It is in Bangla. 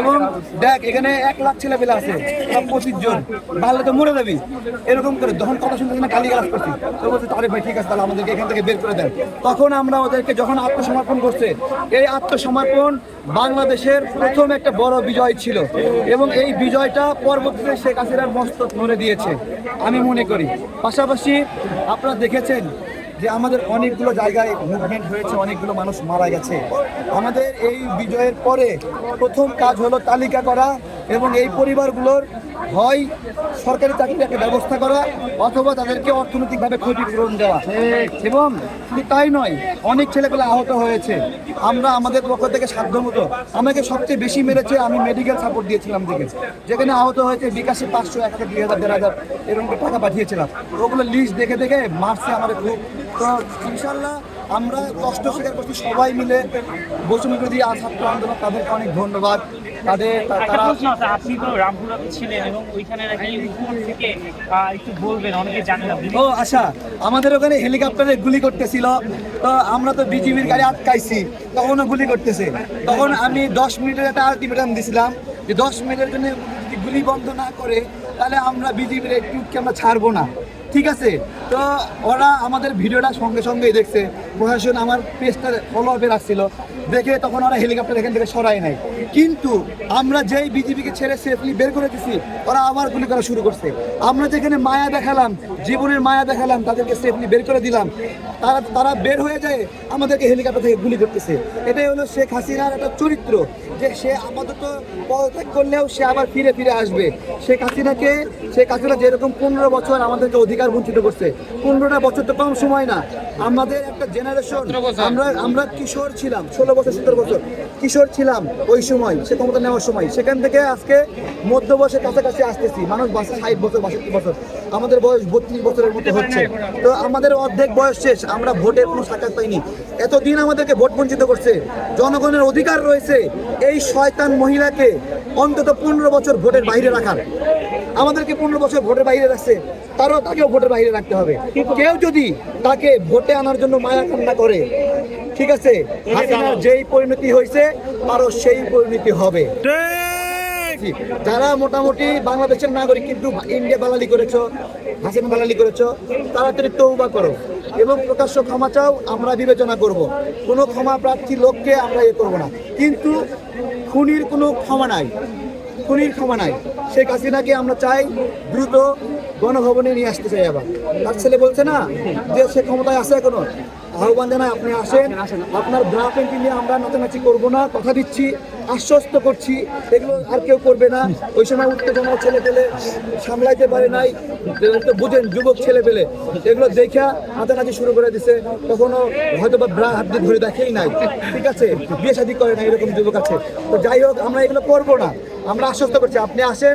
এবং দেখ, এখানে এক লাখ ছেলে পেলে আছে করে করছি। তাহলে এখান থেকে বের করে দেন। তখন আমরা ওদেরকে যখন আত্মসমর্পণ করছে, এই আত্মসমর্পণ বাংলাদেশের প্রথম একটা বড় বিজয় ছিল। এবং এই বিজয়টা পরবর্তীতে শেখ হাসিনার মস্তক নড়ে দিয়েছে। আমি মনে করি। পাশাপাশি আপনারা দেখেছেন যে আমাদের অনেকগুলো জায়গায় মুভমেন্ট হয়েছে, অনেকগুলো মানুষ মারা গেছে। আমাদের এই বিজয়ের পরে প্রথম কাজ হলো তালিকা করা এবং এই পরিবারগুলোর হয় সরকারি চাকরির একটা ব্যবস্থা করা অথবা তাদেরকে অর্থনৈতিকভাবে ক্ষতিপূরণ দেওয়া। এবং শুধু তাই নয়, অনেক ছেলেপেলে আহত হয়েছে। আমরা আমাদের পক্ষ থেকে সাধ্যমতো, আমাকে সবচেয়ে বেশি মেরেছে, আমি মেডিকেল সাপোর্ট দিয়েছিলাম দেখে। যেখানে আহত হয়েছে, বিকাশে পাঁচশো, এক হাজার, দুই হাজার, দেড় হাজার এরকম টাকা পাঠিয়েছিলাম। ওগুলো লিস্ট দেখে দেখে মার্চে আমাদের খুব তো ইনশাল্লাহ আমরা কষ্ট স্বীকার করছি সবাই মিলে বসুমতি আর ছাত্র আন্দোলন তাদেরকে অনেক ধন্যবাদ। তাদের তারা আপনি তো রামপুরাতে ছিলেন এবং ওইখানে নাকি উপর থেকে একটু বলবেন অনেকে জানে ও আচ্ছা। আমাদের ওখানে হেলিকপ্টারে গুলি করতেছিল। তো আমরা তো বিজিবির গাড়ি আটকাইছি তখনও গুলি করতেছে। তখন আমি দশ মিনিটের একটা আলটিমেটাম দিছিলাম যে দশ মিনিটের জন্য যদি গুলি বন্ধ না করে তাহলে আমরা বিজিবির একটুকে আমরা ছাড়বো না। ঠিক আছে? তো ওরা আমাদের ভিডিওটা সঙ্গে সঙ্গেই দেখছে। প্রশাসন আমার পেজটা ফলো আপে রাখছিল। দেখে তখন ওরা হেলিকপ্টার এখান থেকে সরাই নাই। কিন্তু আমরা যেই বিজিবিকে ছেড়ে সেফলি বের করে দিছি, ওরা আবার গুলি করা শুরু করছে। আমরা যেখানে মায়া দেখালাম, জীবনের মায়া দেখালাম, তাদেরকে সেফলি বের করে দিলাম। তারা তারা বের হয়ে যায়, আমাদেরকে হেলিকপ্টার থেকে গুলি করতেছে। এটাই হলো শেখ হাসিনার একটা চরিত্র, যে সে আপাতত পদত্যাগ করলেও সে আবার ফিরে ফিরে আসবে। শেখ হাসিনাকে, শেখ হাসিনা যেরকম পনেরো বছর আমাদেরকে অধিকার বঞ্চিত করছে পনেরোটা বছর তো কম সময় না। আমাদের একটা জেনারেশন আমরা আমরা কিশোর ছিলাম, ষোলো বছর সতেরো বছর। কিশোর ছিলাম ওই সময়, সে ক্ষমতা নেওয়ার সময়। সেখান থেকে আজকে মধ্য বয়সের কাছাকাছি আসতেছি, মানুষ বাসে ষাট বছর, বাষট্টি বছর। আমাদের বয়স বত্রিশ বছরের মতো হচ্ছে। তো আমাদের অর্ধেক বয়স শেষ, আমরা ভোটের কোনো সাক্ষাৎ পাইনি। এতদিন আমাদেরকে ভোট বঞ্চিত করছে, জনগণের অধিকার রয়েছে এই শয়তান মহিলাকে অন্তত পনেরো বছর ভোটের বাইরে রাখার। আমাদেরকে পনেরো বছর ভোটের বাইরে রাখছে তারও তাকেও ভোটের বাইরে রাখতে হবে। কেউ যদি তাকে ভোটে আনার জন্য মায়া কান্না করে ঠিক আছে? হাসিনার যেই পরিণতি হয়েছে তারও সেই পরিণতি হবে। যারা মোটামুটি বাংলাদেশের নাগরিক কিন্তু ইন্ডিয়া দালালি করেছ হাসিনা দালালি করেছ তাড়াতাড়ি তৌবা করো। এবং প্রকাশ্য ক্ষমা চাও আমরা বিবেচনা করব। কোনো ক্ষমা প্রার্থী লোককে আমরা ইয়ে করব না। কিন্তু খুনির কোনো ক্ষমা নাই। খুনির ক্ষমা নাই। শেখ হাসিনাকে আমরা চাই দ্রুত গণভবনে নিয়ে আসতে চাই আবার। তার ছেলে বলছে, না, যে সে ক্ষমতায় আছে এখনও, আহ্বান জানাই আপনি আসেন। আপনার ব্রা পেন্টিং নিয়ে আমরা নাচানাচি করব না, কথা দিচ্ছি, আশ্বস্ত করছি, এগুলো আর কেউ করবে না। ওই সময় উত্তেজনা ছেলে পেলে, সামলাইতে পারে নাই বুঝেন, যুবক ছেলে পেলে। এগুলো দেখা নাচানাচি শুরু করে দিছে। কখনো হয়তো বা ব্রা হাত ধরে দেখেই নাই। ঠিক আছে, বিয়ে শাদী করে না এরকম যুবক আছে। তো যাই হোক, আমরা এগুলো করব না। আমরা আশ্বস্ত করছি, আপনি আসেন।